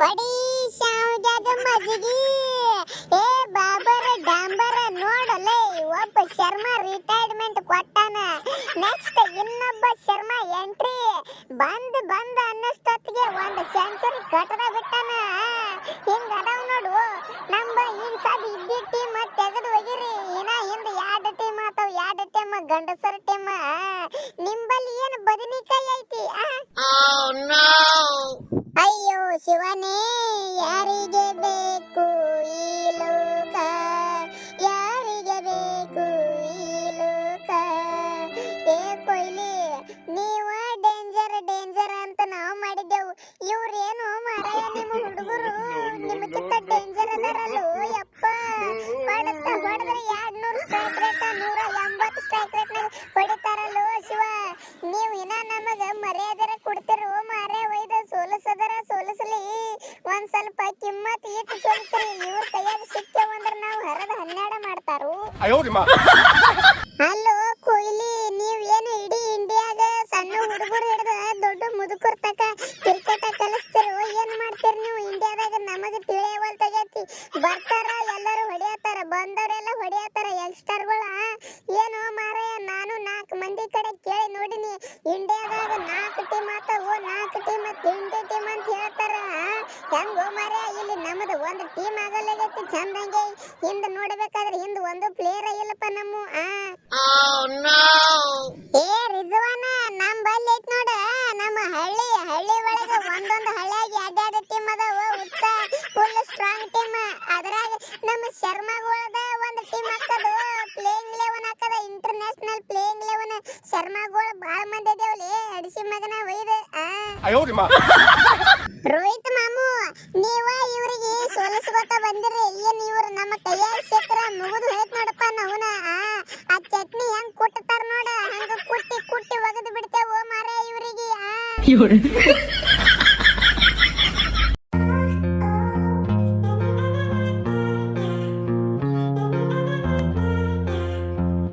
ಬಡಿ ಶಾವ್ಗ್ಯಾಗ ಮಜ್ಗಿ ಏ ಬಾಬರ ಡಾಂಬರ ನೋಡಲೇ, ಒಬ್ಬ ಶರ್ಮಾ ರಿಟೈರ್ಮೆಂಟ್ ಕೊಟ್ಟಾನ. ನೆಕ್ಸ್ಟ್ ಇನ್ನೊಬ್ಬ ಶರ್ಮಾ ಎಂಟ್ರಿ ಬಂದ್ ಬಂದ್ ಅನ್ನಷ್ಟೊತ್ತಿಗೆ ಒಂದು ಸೆಂಚುರಿ ಕಟ್ಟದ ಬಿಟ್ಟಾನ. ಹಿಂಗ ಅದಾವ್ ನೋಡು ನಮ್ಮ ಈಗ ಸದ್ ಇದ್ದಿ ಟೀಮ್ ತೆಗೆದು ಹೋಗಿರಿ. ಇನ್ನ ಹಿಂದ ಎರಡು ಟೀಮ್ ಆತಾವ್ ಎರಡು ಟೀಮ್ ಗಂಡಸರ ಟೀಮ್ ನಿಂಬಲ್ಲಿ ಏನು ಬದನಿಕಾಯಿ ಐತಿ? ಶಿವನೇ ಯಾರಿಗೆ ಬೇಕು ಈ ಲೋಕ ಯಾರಿಗೆ ಬೇಕು ಈ ಲೋಕ ಏ ಕೊಯ್ಲಿ ನೀವ ಡೇಂಜರ್ ಡೇಂಜರ್ ಅಂತ ನಾವು ಮಾಡಿದ್ದೆವು ಇವ್ರೇನು ಮಾರಾಯ ನಿಮ್ಮ ಹುಡುಗರು ನಿಮಗಿಂತ ಡೇಂಜರ್ ಅದಾರಲ್ಲೋ ಇವ್ರ ಕೈಯಾಗ ಸಿಕ್ತೇವ ನಾವು ಹನ್ನೆರಡ ಮಾಡ್ತಾರು. ಅಲ್ಲೋ ಕೊಹ್ಲಿ ನೀವ್ ಏನು ಇಡೀ ಇಂಡಿಯಾಗ ಸಣ್ಣ ಹುಡುಗರು ಹಿಡಿದ ದೊಡ್ಡ ಮುದುಕರ್ ತಕ ಕ್ರಿಕೆಟ್ ಕಲಿಸ್ತಿರೋ ಏನ್ ಮಾಡ್ತೀರಿ ನೀವು? ಇಂಡಿಯಾದಾಗ ನಮಗ ತಿಳಿಯವಲ್ ತಗೇತಿ. ಬರ್ತಾರ ಎಲ್ಲರೂ ಹೊಡಿಯತ್ತಾರ ಬಂದವರೆಲ್ಲ ಹೊಡಿಯತ್ತಾರ ಯಂಗ್ಸ್ಟರ್ಗಳ ಏನೋ ಮಾರಾಯ ನಾನು ನಾಲ್ಕು ಮಂದಿ ಕಡೆ ಕೇಳಿ ನೋಡಿನಿ. ಇಂಡಿಯಾದಾಗ ನಾಲ್ಕು ಟೀಮ್ ಓ ನಾಲ್ಕು ಟೀಮ್ ಮತ್ತೆ ಇಂಡಿಯಾ ಟೀಮ್ ಅಂತ ಹೆಂಗೋ ಇಲ್ಲಿ ನಮ್ಮದು ಒಂದು ಟೀಮ್ ಆಗಲ್ಲಾಗೈತಿ ಚಂದಂಗೆ ಹಿಂದ್ ನೋಡ್ಬೇಕಾದ್ರೆ ಹಿಂದ್ ಒಂದು ಪ್ಲೇಯರ್ ಇಲ್ಲಪ್ಪ ನಮ್ಮ ಏ ರಿಜವಾನ ನಮ್ ಬಲ್ಲಿ ಐತ್ ನೋಡ ನಮ್ಮ ಹಳ್ಳಿ ಹಳ್ಳಿ ಒಳಗೆ ಒಂದೊಂದು ಹಳ್ಳಿಯಾಗಿ ಅಡ್ಡಾಡ ಟೀಮ್ ಅದಾವ ಉತ್ತ ಫುಲ್ ಸ್ಟ್ರಾಂಗ್ ಟೀಮ್ ಅದ್ರಾಗ ನಮ್ಮ ಶರ್ಮಾಗೋಳದ ಒಂದು ಟೀಮ್ ಹಾಕದು ಪ್ಲೇಯಿಂಗ್ ಲೆವೆನ್ ಹಾಕದ ಇಂಟರ್ನ್ಯಾಷನಲ್ ಪ್ಲೇಯಿಂಗ್ ಲೆವೆನ್ ಶರ್ಮಾಗೋಳ ಬಾಳ ಮಂದಿ ಅದೇವಲ್ಲಿ ಅಡಿಸಿ ಮಗನ ಒಯ್ದು ರೋಹಿತ್ ನೀವ ಇವ್ರಿಗೆ ಸೋಲಿಸ್ಕೊತ ಬಂದಿರಿ. ಏನ್ ಇವ್ರು ನಮ್ಮ ಕೈಯಾಗ ಸಿಕ್ಕ್ರ ಮುಗಿದು ಹೋಯ್ತ್ ನೋಡಪ್ಪ ನಾವುನ. ಆ ಚಟ್ನಿ ಹೆಂಗ್ ಕುಟ್ಟತಾರ ನೋಡ. ಹಂಗ ಕುಟ್ಟಿ ಕುಟ್ಟಿ ಒಗದು ಬಿಡ್ತೇವೋ ಮಾರೇ ಇವ್ರಿಗೆ.